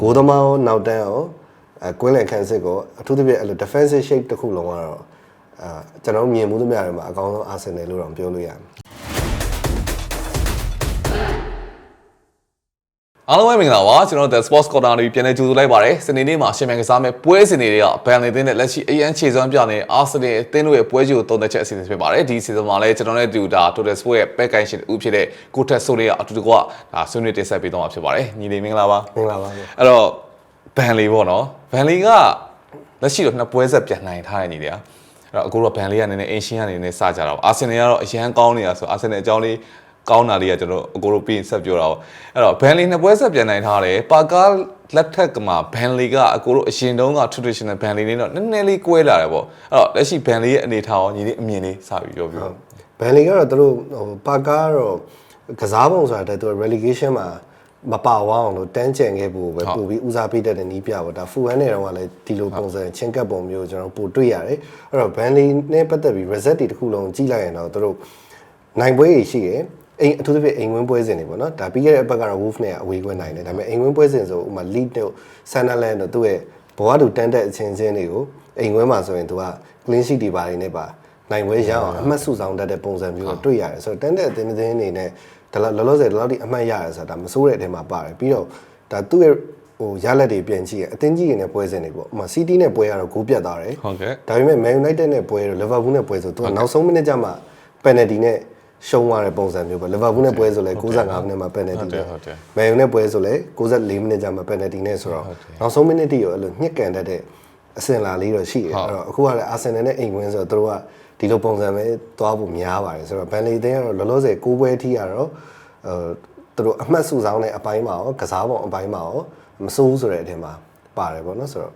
ဂိုးသမားရောနောက်တန်းရောအဲကွင်းလယ်ခန်းစစ်ကိုအထူးသဖြင့်အဲ့လို defensive shape တစ်ခုလုံးကတော့အာကျွန်တော်မြင်မှုသမျှတွေမှာအကောင်းဆုံး Arsenal လို့တော့ပြောလို့ရတယ် အားလုံးပဲမင်္ဂလာပါကျွန်တော်တို့ The Sports Corner တွေပြန်လည်ကြိုဆိုလိုက်ပါတယ်စနေနေ့မှာရှင်မြန်ကစားမဲ့ပွဲစဉ်တွေကဘန်လီသင်းနဲ့လက်ရှိအရန်ခြေစွမ်းပြနေအာဆင်နယ်အသင်းတို့ရဲ့ပွဲကြီးကိုတုံးသက်ချက်အစီအစဉ်ဖြစ်ပါတယ်ဒီစီဇန်မှာလည်းကျွန်တော်နဲ့တူတာ Total Sport ရဲ့ဘက်ကိုင်းရှင်ဦးဖြစ်တဲ့ကိုထက်ဆိုလေးကအတူတကွဒါဆွေးနွေးတင်ဆက်ပေးတော့မှာဖြစ်ပါတယ်ညီလေးမင်္ဂလာပါမင်္ဂလာပါဗျအဲ့တော့ဘန်လီပေါ့နော်ဘန်လီကလက်ရှိတော့နှစ်ပွဲဆက်ပြန်နိုင်ထားတဲ့ညီလေးอ่ะအဲ့တော့အခုတော့ဘန်လီကနည်းနည်းအင်ရှင်ကနေနည်းစကြတာပေါ့အာဆင်နယ်ကတော့အရန်ကောင်းနေတာဆိုအာဆင်နယ်အကြောင်းလေး ကောင်းတာလေးကကျွန်တော်အကိုတို့ပြီးရင်ဆက်ပြောတာပေါ့အဲ့တော့ဘန်လီနှစ်ပွဲဆက်ပြန်နိုင်ထားတယ်ပါကားလက်ထက်ကမှာဘန်လီကအကိုတို့အရင်တုန်းက traditional ဘန်လီလေးတော့နည်းနည်းလေးကွဲလာတယ်ပေါ့အဲ့တော့လက်ရှိဘန်လီရဲ့အနေထားရောညီလေးအမြင်လေးစပြီးပြောပြပါဘန်လီကတော့သူတို့ဟိုပါကားကတော့ကစားပုံဆိုတာတဲ့သူက relegation မှာမပါဝအောင်လို့တန်းကြံခဲ့ဖို့ပဲပို့ပြီးဦးစားပေးတတ်တဲ့နီးပြပေါ့ဒါဖူဟန်နဲ့တော့ကလည်းဒီလိုပုံစံချင်းကပ်ပုံမျိုးကျွန်တော်ပို့တွေ့ရတယ်အဲ့တော့ဘန်လီနဲ့ပတ်သက်ပြီး reset တွေတစ်ခုလုံးကြည့်လိုက်ရင်တော့သူတို့နိုင်ပွဲတွေရှိတယ် အိမ်အထူးသဖြင့်အိမ်ဝင်းပွဲစဉ်တွေပေါ့နော်ဒါပြီးခဲ့တဲ့အပတ်ကတော့ Wolf နဲ့အဝေးကွင်းနိုင်တယ်ဒါပေမဲ့အိမ်ဝင်းပွဲစဉ်ဆိုဥပမာ Lead တို့ Sunderland တို့သူ့ရဲ့ဘဝတူတန်းတဲ့အချင်းချင်းတွေကိုအိမ်ဝင်းမှာဆိုရင်သူက clean sheet တွေပါတယ်နေပါနိုင်ပွဲရအောင်အမှတ်စုဆောင်တတ်တဲ့ပုံစံမျိုးကိုတွေ့ရတယ်ဆိုတော့တန်းတဲ့အသင်းအသင်းအနေနဲ့ဒါလောလောဆယ်ဒီလောက်ထိအမှတ်ရတယ်ဆိုတာဒါမစိုးတဲ့အထဲမှာပါတယ်ပြီးတော့ဒါသူ့ရဲ့ဟိုရလက်တွေပြန်ကြည့်ရအသင်းကြီးတွေနဲ့ပွဲစဉ်တွေပေါ့ဥပမာ City နဲ့ပွဲရတော့ဂိုးပြတ်သွားတယ်ဟုတ်ကဲ့ဒါပေမဲ့ Man United နဲ့ပွဲတော့ Liverpool နဲ့ပွဲဆိုသူကနောက်ဆုံးမိနစ်ကျမှ penalty နဲ့ ရှုံးသွားတဲ့ပုံစံမျိုးပဲ Liverpool နဲ့ပွဲဆိုလဲ65မိနစ်မှာ penalty ဟုတ်တယ်နဲ့ဟုတ်တယ် Man U နဲ့ပွဲဆိုလဲ64မိနစ်ကျမှ penalty နဲ့ဆိုတော့နောက်ဆုံးမိနစ်တိရောအဲ့လိုညှက်ကန်တတ်တဲ့အစင်လာလေးတော့ရှိတယ်အဲ့တော့အခုကလည်း Arsenal နဲ့အိမ်ဝင်ဆိုတော့သူတို့ကဒီလိုပုံစံပဲသွားဖို့များပါတယ်ဆိုတော့ Burnley တင်းကတော့လောလောဆယ်6ပွဲထိရတော့အဲသူတို့အမှတ်စုဆောင်တဲ့အပိုင်းမှာရောကစားပုံအပိုင်းမှာရောမစိုးဘူးဆိုတဲ့အထင်မှာပါတယ်ပေါ့နော်ဆိုတော့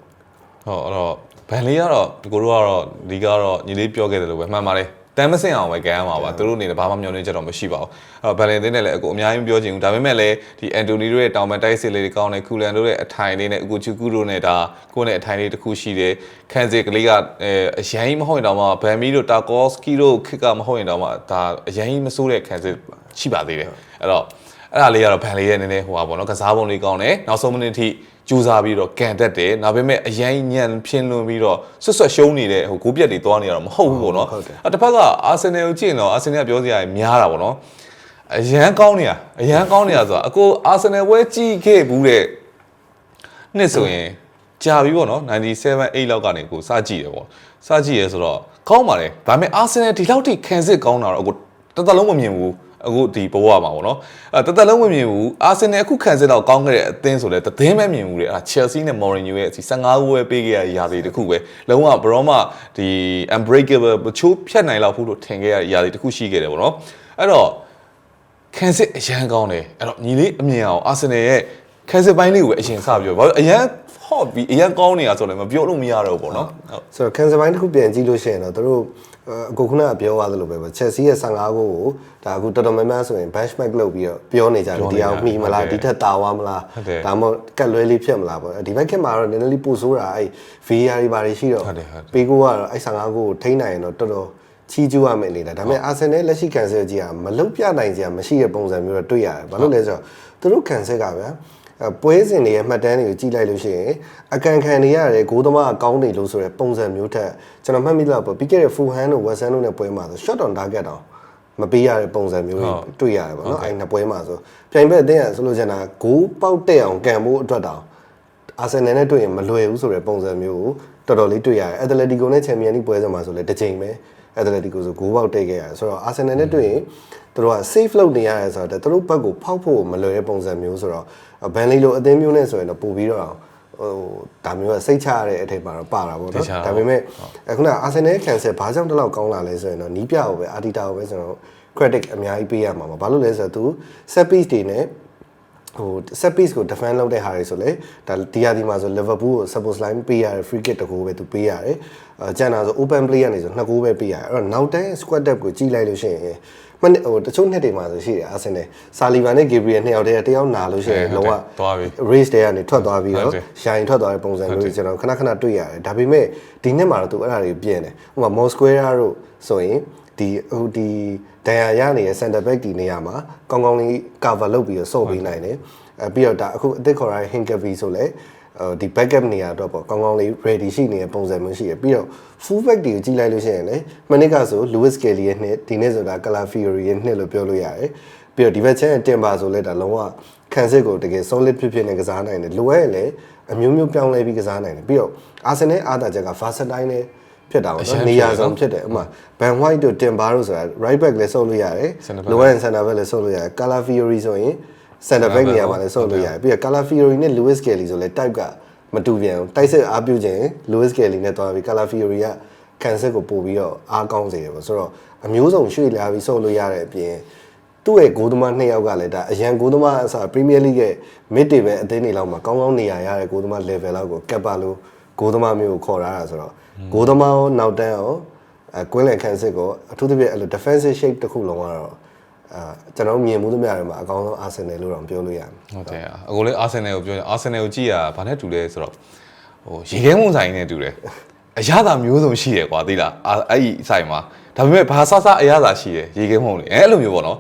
ဟုတ်အဲ့တော့ဘန်လေးကတော့ကိုတို့ကတော့ဒီကတော့ညီလေးပြောခဲ့တယ်လို့ပဲမှန်ပါတယ် တမ်းမစင်အောင်ပဲကြမ်းရမှာပါသူတို့အနေနဲ့ဘာမှမျှော်လင့်ချက်တော့မရှိပါဘူးအဲ့တော့ဘန်လင်သင်းနဲ့လည်းအကိုအများကြီးမပြောချင်ဘူးဒါပေမဲ့လည်းဒီအန်တိုနီတို့ရဲ့တောင်ပန်တိုက်စစ်လေးတွေကောင်းတယ်ကူလန်တို့ရဲ့အထိုင်လေးနဲ့အကိုချူကူတို့နဲ့ဒါကိုယ့်နဲ့အထိုင်လေးတစ်ခုရှိတယ်ခန်စီကလေးကအဲအရင်မဟုတ်ရင်တော့မှဘန်မီတို့တာကောစကီတို့ခစ်ကမဟုတ်ရင်တော့မှဒါအရင်မစိုးတဲ့ခန်စီရှိပါသေးတယ်အဲ့တော့ အဲ့ဒါလေးကတော့ဘန်လေးရဲ့နည်းနည်းဟိုပါပေါ့နော်ကစားပုံလေးကောင်းတယ်နောက်ဆုံးမိနစ်ထိကြိုးစားပြီးတော့ကန်တက်တယ်။ဒါပေမဲ့အရင်ညံဖြင်းလွန်ပြီးတော့ဆွတ်ဆွတ်ရှုံးနေတဲ့ဟိုဂိုးပြက်တွေသွားနေရတော့မဟုတ်ဘူးပေါ့နော်ဟုတ်တယ်။အတစ်ဖက်ကအာဆင်နယ်ကိုကြည့်ရင်တော့အာဆင်နယ်ကပြောစရာကြီးများတာပေါ့နော်။အရန်ကောင်းနေတာအရန်ကောင်းနေတာဆိုတာအကိုအာဆင်နယ်ဝဲကြည့်ခဲ့ဘူးတဲ့နှစ်ဆိုရင်ကြာပြီပေါ့နော်97 8လောက်ကနေကိုစကြည့်တယ်ပေါ့။စကြည့်ရဲဆိုတော့ကောင်းပါလေ။ဒါပေမဲ့အာဆင်နယ်ဒီလောက်ထိခံစစ်ကောင်းတာတော့အကိုတစ်သက်လုံးမမြင်ဘူး။ အခုဒီဘဝမှာပေါ့နော်အဲတသက်လုံးမမြင်ဘူးအာဆင်နယ်အခုခံစစ်တော့ကောင်းခဲ့တဲ့အသင်းဆိုလဲတသင်းပဲမြင်ဘူးလေအဲချယ်ဆီနဲ့မော်ရင်ညိုရဲ့အစီ15ခုပဲပေးခဲ့ရတဲ့ရာသီတစ်ခုပဲလုံးဝဘရောမဒီ unbreakable မချိုးဖြတ်နိုင်လောက်ဘူးလို့ထင်ခဲ့ရတဲ့ရာသီတစ်ခုရှိခဲ့တယ်ပေါ့နော်အဲ့တော့ခံစစ်အရန်ကောင်းတယ်အဲ့တော့ညီလေးအမြင်အောင်အာဆင်နယ်ရဲ့ခံစစ်ပိုင်းလေးကိုပဲအရင်စပြောဘာလို့အရန် ဟော့ပြီးအရန်ကောင်းနေတာဆိုလည်းမပြောလို့မရတော့ဘူးပေါ့နော်ဟုတ်ဆိုတော့ cancer ဘိုင်းတစ်ခုပြန်ကြည့်လို့ရှိရင်တော့တို့အခုခုနကပြောသွားသလိုပဲပေါ့ Chelsea ရဲ့15ဂိုးကိုဒါအခုတော်တော်များများဆိုရင် benchmark လုပ်ပြီးတော့ပြောနေကြတယ်ဒီအောင်မှီမလားဒီထက်တာဝါမလားဒါမှမဟုတ်ကတ်လွဲလေးဖြစ်မလားပေါ့ဒီဘက်ခေတ်မှာတော့နည်းနည်းလေးပိုဆိုးတာအဲ့ VAR တွေဘာတွေရှိတော့ပေးကိုကတော့အဲ့15ဂိုးကိုထိန်းနိုင်ရင်တော့တော်တော်ချီးကျူးရမယ်နေတာဒါပေမဲ့ Arsenal လက်ရှိ cancer ကြီးကမလုတ်ပြနိုင်ကြမရှိတဲ့ပုံစံမျိုးတော့တွေ့ရတယ်ဘာလို့လဲဆိုတော့သူတို့ cancer ကဗျာအဲ ပွဲစဉ်တွေရဲ့မှတ်တမ်းတွေကိုကြည့်လိုက်လို့ရှိရင်အကန်ခံနေရတယ်ဂိုးသမားအကောင်းနေလို့ဆိုတဲ့ပုံစံမျိုးထက်ကျွန်တော်မှတ်မိလောက်ပေါ့ပြီးခဲ့တဲ့ Fulham တို့ West Ham တို့နဲ့ပွဲမှာဆို shot on target တောင်မပေးရတဲ့ပုံစံမျိုးတွေတွေ့ရတယ်ပေါ့နော်အဲ့နှစ်ပွဲမှာဆိုပြိုင်ဘက်အသင်းကဆိုလို့ချင်တာဂိုးပေါက်တက်အောင်ကန်ဖို့အတွက်တောင်အာဆင်နယ်နဲ့တွေ့ရင်မလွယ်ဘူးဆိုတဲ့ပုံစံမျိုးကိုတော်တော်လေးတွေ့ရတယ်အက်တလက်တီကိုနဲ့ချန်ပီယံလိပွဲစဉ်မှာဆိုလည်းတစ်ချိန်ပဲ အက်တလက်တီကိုဆိုဂိုးပေါက်တက်ခဲ့ရတယ်ဆိုတော့အာဆင်နယ်နဲ့တွေ့ရင်သူတို့က safe လုပ်နေရတယ်ဆိုတော့သူတို့ဘက်ကိုဖောက်ဖို့မလွယ်တဲ့ပုံစံမျိုးဆိုတော့ဘန်လီလိုအသင်းမျိုးနဲ့ဆိုရင်တော့ပို့ပြီးတော့ဟိုဒါမျိုးကစိတ်ချရတဲ့အထိပ်မှာတော့ပါတာပေါ့နော်ဒါပေမဲ့အခုနအာဆင်နယ်ကန်ဆယ်ဘာကြောင့်တလောက်ကောင်းလာလဲဆိုရင်တော့နီးပြကိုပဲအာတီတာကိုပဲကျွန်တော် credit အများကြီးပေးရမှာပါဘာလို့လဲဆိုတော့သူ set piece တွေနဲ့ ဟို set piece ကို defend လုပ်တဲ့ဟာတွေဆိုလေဒါဒီယာဒီမှာဆို Liverpool ကို suppose line ပေးရတယ် free kick တကူပဲသူပေးရတယ်အဲကျန်တာဆို open play ကနေဆိုနှစ်ကူပဲပေးရတယ်အဲ့တော့နောက်တန်း squad depth ကိုကြီးလိုက်လို့ရှိရင်မနေ့ဟိုတချို့နှစ်တွေမှာဆိုရှိတယ်အာဆင်နယ်ဆာလီဗန်နဲ့ဂေဘရီယယ်နှစ်ယောက်တည်းတယောက်နာလို့ရှိရင်လုံးဝသွားပြီ race တွေကနေထွက်သွားပြီးဟုတ်တော့တယ်ရိုင်ထွက်သွားတဲ့ပုံစံမျိုးတွေကျွန်တော်ခဏခဏတွေ့ရတယ်ဒါပေမဲ့ဒီနှစ်မှာတော့သူအဲ့ဒါတွေပြင်တယ်ဥပမာ Mosquera တို့ဆိုရင် ဒီဒီဟိုဒီဒဏ်ရာရနေတဲ့ center back ဒီနေရာမှာကောင်းကောင်းလေး cover လုပ်ပြီးတော့ဆော့ပေးနိုင်တယ်အဲပြီးတော့ဒါအခုအသစ်ခေါ်ရတဲ့ Hinkavi ဆိုလဲဒီ backup နေရာတော့ပေါ့ကောင်းကောင်းလေး ready ရှိနေတဲ့ပုံစံမျိုးရှိရပြီးတော့ full back တွေကိုကြည့်လိုက်လို့ရှိရင်လေမနစ်ကဆို Lewis Kelly ရဲ့နှစ်ဒီနေ့ဆိုတာ Calafiori ရဲ့နှစ်လို့ပြောလို့ရတယ်ပြီးတော့ဒီဘက်ချမ်းတင်ပါဆိုလဲဒါလုံးဝခံစစ်ကိုတကယ် solid ဖြစ်ဖြစ်နဲ့ကစားနိုင်တယ်လိုအပ်ရင်လည်းအမျိုးမျိုးပြောင်းလဲပြီးကစားနိုင်တယ်ပြီးတော့ Arsenal အားသာချက်က versatile နဲ့ ဖြစ်တာပေါ့နော်နေရာဆုံးဖြစ်တယ်ဥမာ Van White တို့ Timber တို့ဆိုတာ right back လည်းဆုပ်လို့ရတယ် lower and center back လည်းဆုပ်လို့ရတယ် Calafiori ဆိုရင် center back နေရာမှာလည်းဆုပ်လို့ရတယ်ပြီးတော့ Calafiori နဲ့ Lewis Kelly ဆိုလဲ type ကမတူပြန်ဘူးတိုက်စစ်အားပြုခြင်း Lewis Kelly နဲ့တွားပြီး Calafiori ကကန်စစ်ကိုပို့ပြီးတော့အားကောင်းစေတယ်ပေါ့ဆိုတော့အမျိုးစုံရွှေ့လာပြီးဆုပ်လို့ရတဲ့အပြင်သူ့ရဲ့ဂိုးသမားနှစ်ယောက်ကလည်းဒါအရန်ဂိုးသမားအစား Premier League ရဲ့ mid table အသင်းတွေလောက်မှာကောင်းကောင်းနေရာရတဲ့ဂိုးသမား level လောက်ကိုကပ်ပါလို့ ဂိုးသမားမျိုးကိုခေါ်လာတာဆိုတော့ဂိုးသမားရောနောက်တန်းရောအဲကွင်းလယ်ခန်းစစ်ကိုအထူးသဖြင့်အဲ့လို defensive shape တစ်ခုလုံးကတော့အာကျွန်တော်မြင်မှုသမျှတွေမှာအကောင်းဆုံး Arsenal လို့တော့ပြောလို့ရတယ်ဟုတ်တယ်အခုလေအာဆင်နယ်ကိုပြောရင်အာဆင်နယ်ကိုကြည့်ရဘာနဲ့တူလဲဆိုတော့ဟိုရေခဲမုန်ဆိုင်နဲ့တူတယ်အရသာမျိုးစုံရှိတယ်ကွာသိလားအာအဲ့ဒီဆိုင်မှာဒါပေမဲ့ဘာဆဆအရသာရှိတယ်ရေခဲမုန်လေအဲ့လိုမျိုးပေါ့နော်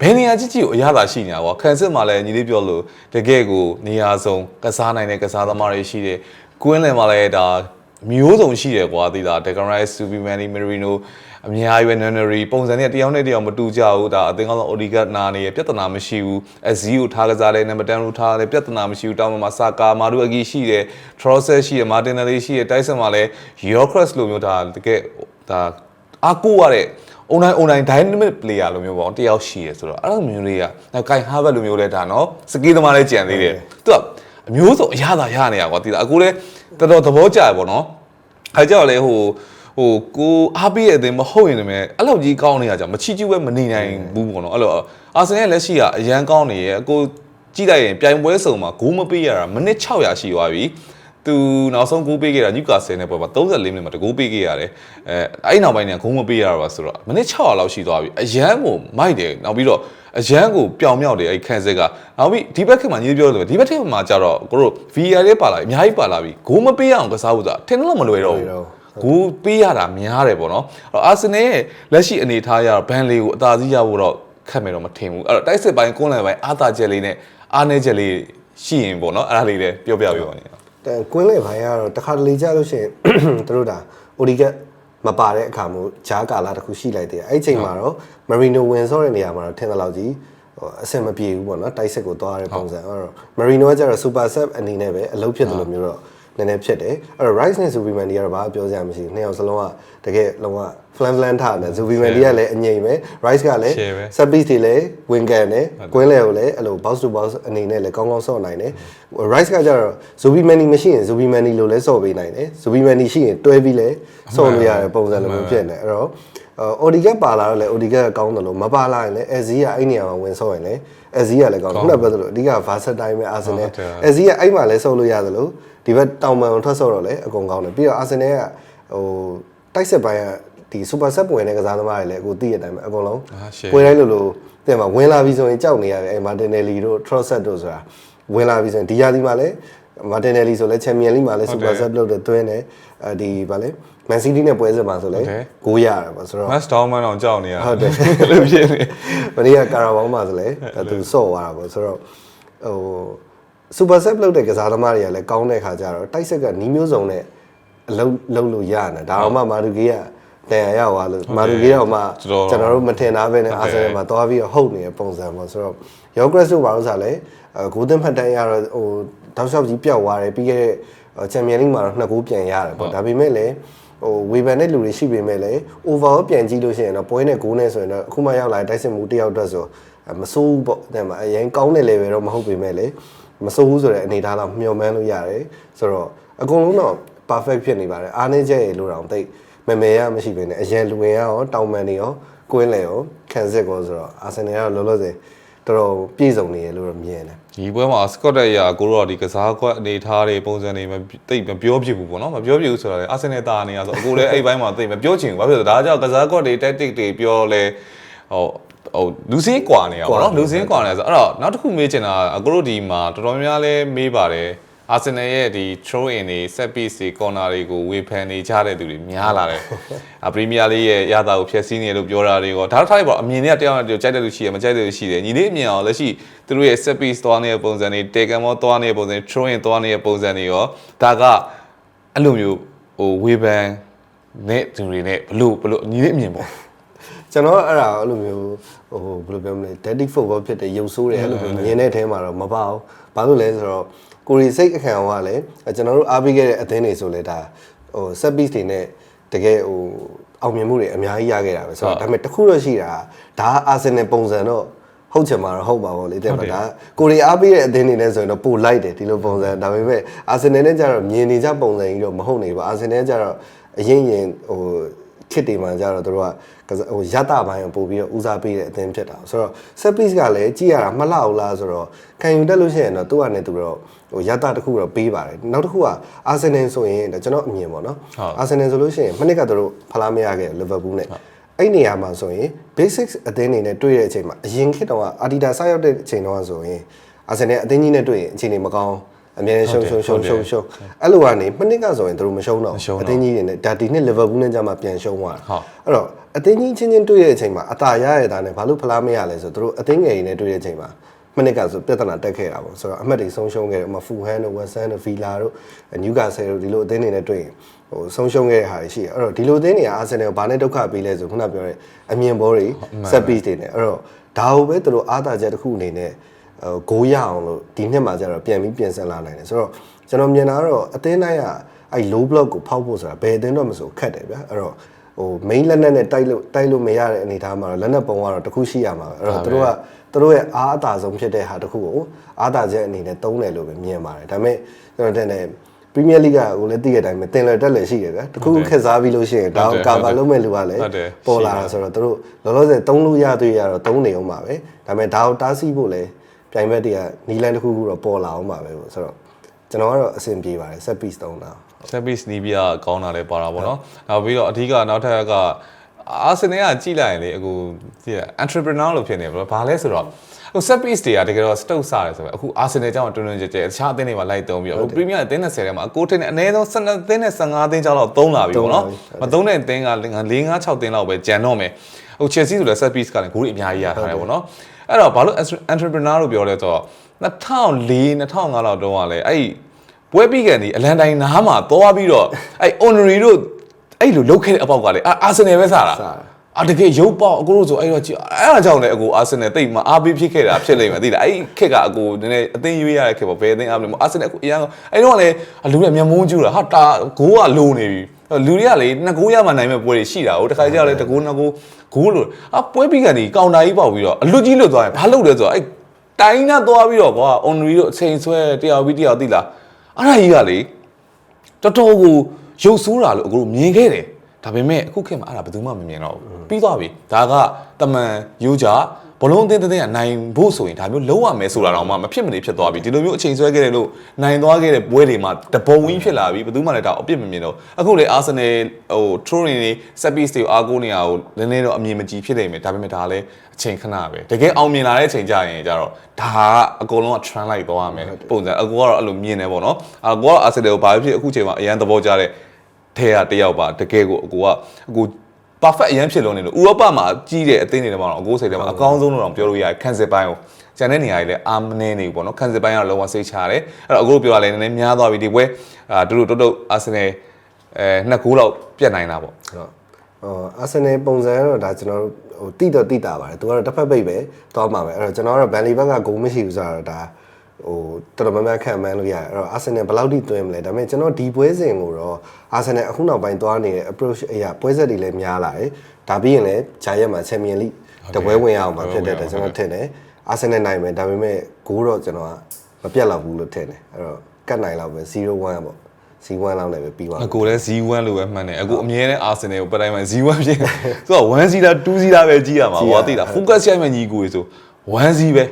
ဘယ်နေရာကြည့်ကြည့်ကိုအရသာရှိနေတာကွာခံစစ်မှာလည်းညီလေးပြောလို့တကယ်ကိုနေရာဆုံးကစားနိုင်တဲ့ကစားသမားတွေရှိတယ် ကွင်းလယ်မှာလည်းဒါမျိုးစုံရှိတယ်ကွာသိလားဒက်ဂရိုက်စူပီမန်နီမရီနိုအများကြီးပဲနန်နရီပုံစံနဲ့တယောက်နဲ့တယောက်မတူကြဘူးဒါအသင်းကောင်းဆုံးအိုဒီဂတ်နာနေရပြဿနာမရှိဘူးအဇီကိုထားကစားလဲနံပါတ်10ကိုထားလဲပြဿနာမရှိဘူးတောင်းမှာဆာကာမာဒူအဂီရှိတယ်ထရောဆက်ရှိတယ်မာတင်နယ်လီရှိတယ်တိုက်ဆန်မှာလဲယောခရက်စ်လိုမျိုးဒါတကယ်ဒါအာကိုရတဲ့ online online dynamic player လိုမျိုးပေါ့တယောက်ရှိရဆိုတော့အဲ့လိုမျိုးတွေကနောက်ကင်ဟာဘတ်လိုမျိုးလဲဒါနော်စကီးသမားလဲကြံသေးတယ်သူက အမျိုးစုံအရသာရနေရကွာတိလားအခုလဲတော်တော်သဘောကျရပေါ့နော်အဲကြောင့်လေဟိုဟိုကိုအားပေးရတဲ့မဟုတ်ရင်လည်းအဲ့လောက်ကြီးကောင်းနေရကြမချီကျူးပဲမနေနိုင်ဘူးပေါ့နော်အဲ့လိုအာဆင်ရဲ့လက်ရှိကအရန်ကောင်းနေရဲ့အကိုကြည့်လိုက်ရင်ပြိုင်ပွဲစုံမှာဂိုးမပေးရတာမိနစ်600ရှိသွားပြီ သူနောက်ဆုံးဂိုးပေးခဲ့တာညူကာဆယ်နဲ့ပွဲမှာ34မိနစ်မှာတကိုးပေးခဲ့ရတယ်အဲအဲ့နောက်ပိုင်းကဂိုးမပေးရတော့ပါဆိုတော့မိနစ်600လောက်ရှိသွားပြီအရန်ကိုမိုက်တယ်နောက်ပြီးတော့အရန်ကိုပျောင်မြောက်တယ်အဲ့ခန်းစစ်ကနောက်ပြီးဒီဘက်ခက်မှာညီပြောတယ်ဒီဘက်ထက်မှာကျတော့ကိုတို့ VR လေးပါလာပြီအများကြီးပါလာပြီဂိုးမပေးရအောင်ကစားဖို့ဆိုတာထင်တော့မလွယ်တော့ဘူးဂိုးပေးရတာများတယ်ပေါ့နော်အဲ့တော့အာဆင်နယ်ရဲ့လက်ရှိအနေအထားရဘန်လေးကိုအသာစီးရဖို့တော့ခက်မယ်တော့မထင်ဘူးအဲ့တော့တိုက်စစ်ပိုင်းကွန်းလယ်ပိုင်းအာသာချက်လေးနဲ့အားနေချက်လေးရှိရင်ပေါ့နော်အဲ့ဒါလေးလည်းပြောပြပြပါဦးတန် ကွင်းလေဘိုင်းကတော့တခါတလေကြာလို့ရှိရင်သူတို့ဒါအိုဒီကက်မပါတဲ့အခါမျိုးဂျားကာလာတစ်ခုရှိလိုက်တယ်အဲ့ဒီချိန်မှာတော့မရီနိုဝင်ဆော့တဲ့နေရာမှာတော့ထင်တယ်လို့ကြီးဟိုအဆင်မပြေဘူးပေါ့နော်တိုက်စစ်ကိုသွားတဲ့ပုံစံအဲ့တော့မရီနိုကကျတော့စူပါဆက်အနေနဲ့ပဲအလုပ်ဖြစ်တယ်လို့မျိုးတော့ နည်းနည်းဖြစ်တယ်အဲ့တော့ Rice နဲ့ Superman ဒီကတော့ဘာပြောစရာမရှိဘူးနှစ်ယောက်စလုံးကတကယ်လုံးဝ flan flan ထားတယ် Superman ဒီကလည်းအငြိမ်ပဲ Rice ကလည်း set piece တွေလည်းဝင်ကန်တယ်ကွင်းလေကိုလည်းအဲ့လို box to box အနေနဲ့လည်းကောင်းကောင်းဆော့နိုင်တယ် Rice ကကျတော့ Superman မရှိရင် Superman လို့လည်းဆော့ပေးနိုင်တယ် Superman ရှိရင်တွဲပြီးလည်းဆော့လို့ရတဲ့ပုံစံလိုမျိုးဖြစ်နေအဲ့တော့အော်ဒီကပါလာတော့လေအော်ဒီကကောင်းတယ်လို့မပါလာရင်လည်း SZ ကအဲ့နေရာမှာဝင်ဆော့ရင်လည်း SZ ကလည်းကောင်းတယ်ခုနကပြောသလိုအဓိက versatile ပဲ Arsenal SZ ကအဲ့မှာလည်းဆော့လို့ရတယ်လို့ ဒီဘက်တောင်ပန်ထွက်ဆော့တော့လည်းအကုန်ကောင်းတယ်ပြီးတော့ Arsenal ကဟိုတိုက်စစ်ပိုင်းကဒီ super set ပွဲနဲ့ကစားသမားတွေလည်းအခုသိရတဲ့အတိုင်းပဲအကုန်လုံးပွဲတိုင်းလိုလိုတင်မှာဝင်လာပြီဆိုရင်ကြောက်နေရတယ်အဲ Martinelli တို့ Trossard တို့ဆိုတာဝင်လာပြီဆိုရင်ဒီရာသီမှာလည်း Martinelli ဆိုလဲ Champions League မှာလည်း super set လုပ်တဲ့သွင်းတယ်အဲဒီဗာလဲ Man City နဲ့ပွဲစစ်မှာဆိုလဲဂိုးရတယ်ပေါ့ဆိုတော့ match down မှတော့ကြောက်နေရဟုတ်တယ်လို့ဖြစ်နေမနေ့ကကာရာဘောင်းမှာဆိုလဲသူဆော့သွားတာပေါ့ဆိုတော့ဟို super set လုပ်တဲ့ကစားသမားတွေကလည်းကောင်းတဲ့ခါကျတော့တိုက်ဆက်ကနီးမျိုးစုံနဲ့အလုံးလုံးလို့ရနေတာဒါတော့မှမာဒူဂေးကတန်ရရောက်သွားလို့မာဒူဂေးတော့မှကျွန်တော်တို့မထင်သားပဲနဲ့အာဆင်နယ်မှာသွားပြီးတော့ဟုတ်နေတဲ့ပုံစံပေါ့ဆိုတော့ယောဂရက်စ်တို့ဘာလို့ဆိုလဲဂိုးသင်းဖတ်တန်းရတော့ဟိုတောက်လျှောက်ကြီးပြောက်သွားတယ်ပြီးခဲ့တဲ့ချန်ပီယံလိမှာတော့နှစ်ဂိုးပြန်ရတယ်ပေါ့ဒါပေမဲ့လည်းဟိုဝေဘန်တဲ့လူတွေရှိပေမဲ့လည်း overall ပြန်ကြည့်လို့ရှိရင်တော့ပွဲနဲ့ဂိုးနဲ့ဆိုရင်တော့အခုမှရောက်လာတဲ့တိုက်စစ်မှုတယောက်အတွက်ဆိုမစိုးဘူးပေါ့တဲ့မှာအရင်ကောင်းတဲ့ level တော့မဟုတ်ပေမဲ့လည်း မစိုးဘူးဆိုတဲ့အနေအထားတော့မျှော်မှန်းလို့ရတယ်ဆိုတော့အကုန်လုံးတော့ perfect ဖြစ်နေပါတယ်အားနည်းချက်ရေလို့တော့တိတ်မမေရမရှိဘဲနဲ့အရင်လူဝင်ရရောတောင်ပန်နေရောကွင်းလေရောခံစစ်ကောဆိုတော့အာဆင်နယ်ကတော့လောလောဆယ်တော်တော်ပြည့်စုံနေရလို့တော့မြင်တယ်ဒီပွဲမှာ Scott ရဲ့အရာကိုတော့ဒီကစားကွက်အနေထားတွေပုံစံတွေမတိတ်မပြောပြဘူးပေါ့နော်မပြောပြဘူးဆိုတာလေအာဆင်နယ်တာနေရဆိုအခုလည်းအဲ့ဘိုင်းမှာတိတ်မပြောချင်ဘူးဘာဖြစ်လို့ဒါကြောင့်ကစားကွက်တွေ tactic တွေပြောလဲဟို ဟိုလူစင်းကွာနေရပါတော့လူစင်းကွာနေဆိုအဲ့တော့နောက်တစ်ခုမေးချင်တာအကိုတို့ဒီမှာတော်တော်များများလဲမေးပါတယ်အာဆင်နယ်ရဲ့ဒီ throw in တွေ set piece တွေ corner တွေကိုဝေဖန်နေကြတဲ့သူတွေများလာတယ်အပရီးမီးယားလေးရဲ့ရတာကိုဖျက်ဆီးနေလို့ပြောတာတွေရောဒါတော့ထားလိုက်ပါအမြင်တွေကတယောက်နဲ့တယောက်ကြိုက်တဲ့လူရှိတယ်မကြိုက်တဲ့လူရှိတယ်ညီလေးအမြင်အောင်လက်ရှိသူတို့ရဲ့ set piece သွားနေတဲ့ပုံစံတွေ take and more သွားနေတဲ့ပုံစံ throw in သွားနေတဲ့ပုံစံတွေရောဒါကအဲ့လိုမျိုးဟိုဝေဖန်နဲ့သူတွေနဲ့ဘလို့ဘလို့ညီလေးအမြင်ပေါ့ ကျွန်တော်အဲ့ဒါအဲ့လိုမျိုးဟိုဘယ်လိုပြောမလဲ daddy football ဖြစ်တဲ့ရုပ်ဆိုးတယ်အဲ့လိုမျိုးမြင်တဲ့အထဲမှာတော့မပါဘူးဘာလို့လဲဆိုတော့ကိုရီစိတ်အခမ်းကလည်းကျွန်တော်တို့အားပေးခဲ့တဲ့အသင်းတွေဆိုလဲဒါဟို set piece တွေနဲ့တကယ်ဟိုအောင်မြင်မှုတွေအများကြီးရခဲ့တာပဲဆိုတော့ဒါပေမဲ့တစ်ခုတော့ရှိတာဒါအာဆင်နယ်ပုံစံတော့ဟုတ်ချင်မှာတော့ဟုတ်ပါဘောလေတဲ့ပါဒါကိုရီအားပေးတဲ့အသင်းတွေနဲ့ဆိုရင်တော့ပိုလိုက်တယ်ဒီလိုပုံစံဒါပေမဲ့အာဆင်နယ်နဲ့ကျတော့မြင်နေကြပုံစံကြီးတော့မဟုတ်နေပါအာဆင်နယ်ကျတော့အရင်ရင်ဟို ခစ်တွေမှာကြတော့တို့ကဟိုရတပိုင်းကိုပို့ပြီးတော့ဦးစားပေးတဲ့အသင်းဖြစ်တာဆိုတော့ set piece ကလည်းကြည့်ရတာမလှဘူးလားဆိုတော့ခံယူတက်လို့ရှိရင်တော့သူ့အနေနဲ့သူတော့ဟိုရတတစ်ခုတော့ပေးပါတယ်နောက်တစ်ခုကအာဆင်နယ်ဆိုရင်ဒါကျွန်တော်အမြင်ပေါ့နော်အာဆင်နယ်ဆိုလို့ရှိရင်မနစ်ကတို့ဖလားမရခဲ့လီဗာပူးနဲ့အဲ့နေရာမှာဆိုရင် basics အသင်းနေနဲ့တွေ့တဲ့အချိန်မှာအရင်ခေတ်တော့အာဒီတာစရောက်တဲ့အချိန်တော့ဆိုရင်အာဆင်နယ်အသင်းကြီးနဲ့တွေ့ရင်အခြေအနေမကောင်း အမြဲရှုံရှုံရှုံရှုံရှုံအဲ့လိုကနေမနစ်ကဆိုရင်တို့မရှုံတော့အသင်းကြီးတွေနဲ့ဒါဒီနှစ်လီဗာပူးနဲ့ကြမှာပြန်ရှုံသွားတာအဲ့တော့အသင်းကြီးချင်းချင်းတွေ့တဲ့အချိန်မှာအသာရရတာနဲ့ဘာလို့ဖလားမရလဲဆိုတို့အသင်းငယ်ကြီးနဲ့တွေ့တဲ့အချိန်မှာမနစ်ကဆိုပြဿနာတက်ခဲ့တာပေါ့ဆိုတော့အမှတ်တွေဆုံးရှုံးခဲ့တယ်ဥပမာဖူဟန်တို့ဝက်ဆန်တို့ဗီလာတို့နျူကာဆယ်တို့ဒီလိုအသင်းတွေနဲ့တွေ့ရင်ဟိုဆုံးရှုံးခဲ့တဲ့ဟာတွေရှိတယ်အဲ့တော့ဒီလိုအသင်းတွေကအာဆင်နယ်ကိုဘာနဲ့ဒုက္ခပေးလဲဆိုခုနပြောတဲ့အမြင်ဘောတွေ set piece တွေနဲ့အဲ့တော့ဒါကိုပဲတို့အားသာချက်တစ်ခုအနေနဲ့ဟို ဂိုးရအောင်လို့ဒီနှစ်မှာကျတော့ပြန်ပြီးပြင်ဆင်လာနိုင်တယ်ဆိုတော့ကျွန်တော်မြင်တာကတော့အသင်းတိုင်းကအဲ့ low block ကိုဖောက်ဖို့ဆိုတာဘယ်အသင်းတော့မဆိုခက်တယ်ဗျာအဲ့တော့ဟို main လက်နက်နဲ့တိုက်လို့တိုက်လို့မရတဲ့အနေအထားမှာတော့လက်နက်ပုံကတော့တစ်ခုရှိရမှာပဲအဲ့တော့တို့ကသူတို့ရဲ့အားအသာဆုံးဖြစ်တဲ့ဟာတစ်ခုကိုအားသာချက်အနေနဲ့သုံးတယ်လို့ပဲမြင်ပါတယ်ဒါပေမဲ့ကျွန်တော်တင်တယ်ပရီးမီးယားလိဂ်ကဟိုလည်းသိတဲ့အတိုင်းပဲတင်လတက်လည်းရှိတယ်ဗျာတခုခုခက်စားပြီးလို့ရှိရင်ဒါကာဗာလုပ်မဲ့လူကလည်းပေါ်လာတာဆိုတော့တို့လောလောဆယ်သုံးလို့ရသေးရတော့သုံးနေအောင်ပါပဲဒါပေမဲ့ဒါကိုတားဆီးဖို့လည်း ပြိုင်ဘက်တွေကနီလန်တစ်ခုခုတော့ပေါ်လာအောင်ပါပဲပေါ့ဆိုတော့ကျွန်တော်ကတော့အဆင်ပြေပါတယ် set piece သုံးတာ set piece နီးပြကောင်းတာလည်းပါတာပေါ့နော်နောက်ပြီးတော့အဓိကနောက်ထပ်ကအာဆင်နယ်ကကြည့်လိုက်ရင်လေအခုကြည့်ရ entrepreneur လို့ဖြစ်နေပြီဘာလဲဆိုတော့ဟို set piece တွေကတကယ်တော့ stoke စားတယ်ဆိုတော့အခု Arsenal ကြောင့်တွန်းတွန်းကြဲကြဲတခြားအသင်းတွေမှာလိုက်တုံးပြီးတော့အခု Premier အသင်း30ထဲမှာအကိုထိန်နဲ့အနည်းဆုံး12သင်းနဲ့15သင်းကြောင့်တော့သုံးလာပြီပေါ့နော်မသုံးတဲ့အသင်းက4 5 6သင်းလောက်ပဲကြံတော့မယ်ဟို Chelsea ဆိုလည်း set piece ကလည်းဂိုးတွေအများကြီးရထားတယ်ပေါ့နော် အဲ့တော့ဘာလို့ entrepreneur လို့ပြောလဲဆိုတော့2004 2005လောက်တုန်းကလည်းအဲ့ပွဲပြီးကန်ဒီအလန်တိုင်းနားမှာသွားပြီးတော့အဲ့ honorary တို့အဲ့လိုလုတ်ခဲ့တဲ့အပေါက်ကလေအာဆင်နယ်ပဲစားတာအာတကယ်ရုပ်ပေါက်အကိုတို့ဆိုအဲ့တော့ကြည့်အဲ့ဒါကြောင့်လည်းအကိုအာဆင်နယ်တိတ်မအားပေးဖြစ်ခဲ့တာဖြစ်လိမ့်မယ်သိလားအဲ့ခက်ကအကိုနည်းနည်းအသိရွေးရတဲ့ခက်ပေါ့ဘယ်အသိအားမလဲအာဆင်နယ်အကိုအရင်ကအဲ့တော့လည်းလူတွေမျက်မုန်းကျူတာဟာတာဂိုးကလိုနေပြီ လူတွေကလေနှစ်ကိုးရမှနိုင်မဲ့ပွဲတွေရှိတာဟိုတခါကျတော့လေတကိုးနှစ်ကိုးဂိုးလိုအပွဲပြီးကန်ဒီကောင်တာကြီးပေါက်ပြီးတော့အလွတ်ကြီးလွတ်သွားရင်ဘာလုပ်လဲဆိုတော့အဲ့တိုင်းနဲ့သွားပြီးတော့ကွာ honorary တို့အချိန်ဆွဲတယောက်ပြီးတယောက်သိလားအဲ့ဒါကြီးကလေတော်တော်ကိုရုပ်ဆိုးတာလို့အကိုမြင်ခဲ့တယ်ဒါပေမဲ့အခုခေတ်မှာအဲ့ဒါဘယ်သူမှမမြင်တော့ဘူးပြီးသွားပြီဒါကတမန်ယူကြ ဘလုံးအသင်းအသင်းကနိုင်ဖို့ဆိုရင်ဒါမျိုးလုံးဝမယ်ဆိုတာတော့မှမဖြစ်မနေဖြစ်သွားပြီဒီလိုမျိုးအချိန်ဆွဲခဲ့တယ်လို့နိုင်သွားခဲ့တဲ့ပွဲတွေမှာတပုံဝင်းဖြစ်လာပြီဘယ်သူမှလည်းဒါအပြစ်မမြင်တော့အခုလေအာဆင်နယ်ဟို trolling တွေ set piece တွေအားကိုးနေရကိုနည်းနည်းတော့အမြင်မကြည့်ဖြစ်နေမယ်ဒါပေမဲ့ဒါလည်းအချိန်ခဏပဲတကယ်အောင်မြင်လာတဲ့အချိန်ကြရင်ကြတော့ဒါကအကုန်လုံးက trend လိုက်သွားရမယ်ပုံစံအကူကတော့အဲ့လိုမြင်နေပေါ့နော်အကူကတော့အာဆင်နယ်ကိုဘာဖြစ်အခုချိန်မှာအရန်သဘောကျတဲ့ထဲကတယောက်ပါတကယ်ကိုအကူကအကူ perfect အရန်ဖြစ်လုံးနေလို့ဥရောပမှာကြီးတဲ့အသင်းတွေထဲမှာတော့အကိုးစိတ်ထဲမှာအကောင်းဆုံးလို့တော့ပြောလို့ရတယ်ခံစစ်ပိုင်းကိုကျန်တဲ့နေရာတွေလည်းအာမနေနေဘူးပေါ့နော်ခံစစ်ပိုင်းကတော့လုံးဝစိတ်ချရတယ်အဲ့တော့အကိုတို့ပြောရလဲနည်းနည်းများသွားပြီဒီပွဲအာတို့တို့တုတ်အာဆင်နယ်အဲနှစ်ကူလောက်ပြတ်နိုင်တာပေါ့ဟုတ်ဟိုအာဆင်နယ်ပုံစံကတော့ဒါကျွန်တော်တို့ဟိုတိတော့တိတာပါတယ်သူကတော့တစ်ဖက်ပိတ်ပဲသွားမှာပဲအဲ့တော့ကျွန်တော်ကတော့ဘန်လီဘက်ကဂိုးမရှိဘူးဆိုတော့ဒါ ဟိုတော်တော်များများခံမှန်းလို့ရတယ်အဲ့တော့အာဆင်နယ်ဘယ်လောက်ထိသွင်းမလဲဒါပေမဲ့ကျွန်တော်ဒီပွဲစဉ်ကိုတော့အာဆင်နယ်အခုနောက်ပိုင်းသွားနေတဲ့ approach အရာပွဲဆက်တွေလည်းများလာတယ်ဒါပြီးရင်လည်းဂျာရက်မှာချန်ပီယံလိတပွဲဝင်ရအောင်မှာဖြစ်တဲ့အတွက်ကျွန်တော်ထင်တယ်အာဆင်နယ်နိုင်မယ်ဒါပေမဲ့ဂိုးတော့ကျွန်တော်ကမပြတ်လောက်ဘူးလို့ထင်တယ်အဲ့တော့ကတ်နိုင်လောက်ပဲ0-1ပေါ့0-1လောက်လည်းပဲပြီးသွားအကိုလည်း Z1 လို့ပဲမှတ်နေအကိုအမြဲတမ်းအာဆင်နယ်ကိုပတ်တိုင်းမှာ Z1 ဖြစ်သူက1 0 2 0ပဲကြီးရမှာဟောသိလား focus ရိုက်မဲ့ညီကိုဆို1 0ပဲ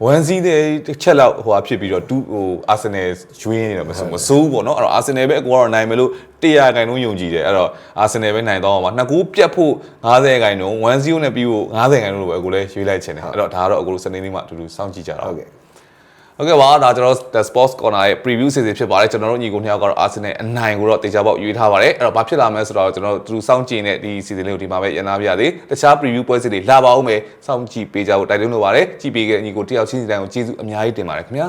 1 0တဲ့တစ်ချက်လောက်ဟိုအဖြစ်ပြီးတော့2ဟိုအာဆင်နယ်ရွေးနေတော့မဆိုမစိုးဘူးပေါ့နော်အဲ့တော့အာဆင်နယ်ပဲအကိုကတော့နိုင်မယ်လို့100ခိုင်နှုန်းယုံကြည်တယ်အဲ့တော့အာဆင်နယ်ပဲနိုင်တော့မှာနှစ်ကူပြတ်ဖို့90ခိုင်နှုန်း1 0နဲ့ပြီးဖို့90ခိုင်နှုန်းလို့ပဲအကိုလည်းရွေးလိုက်ချင်တယ်အဲ့တော့ဒါကတော့အကိုတို့စနေနေ့မှအတူတူစောင့်ကြည့်ကြတာဟုတ်ကဲ့ ဟုတ်ကဲ့ပါဒါကျွန်တော် The Sports Corner ရဲ့ preview စီစဉ်ဖြစ်ပါတယ်ကျွန်တော်တို့ညီကိုနှစ်ယောက်ကတော့ Arsenal အနိုင်ကိုတော့တေချာပေါက်ရွေးထားပါတယ်အဲ့တော့ဘာဖြစ်လာမလဲဆိုတော့ကျွန်တော်တို့သူစောင့်ကြည့်နေတဲ့ဒီစီစဉ်လေးကိုဒီမှာပဲရန်နာပြရသေးတခြား preview ပွဲစဉ်တွေလာပါဦးမယ်စောင့်ကြည့်ပေးကြဖို့တိုက်တွန်းလိုပါတယ်ကြည့်ပေးခဲ့တဲ့ညီကိုတယောက်ချင်းစီတိုင်းကိုကျေးဇူးအများကြီးတင်ပါတယ်ခင်ဗျာ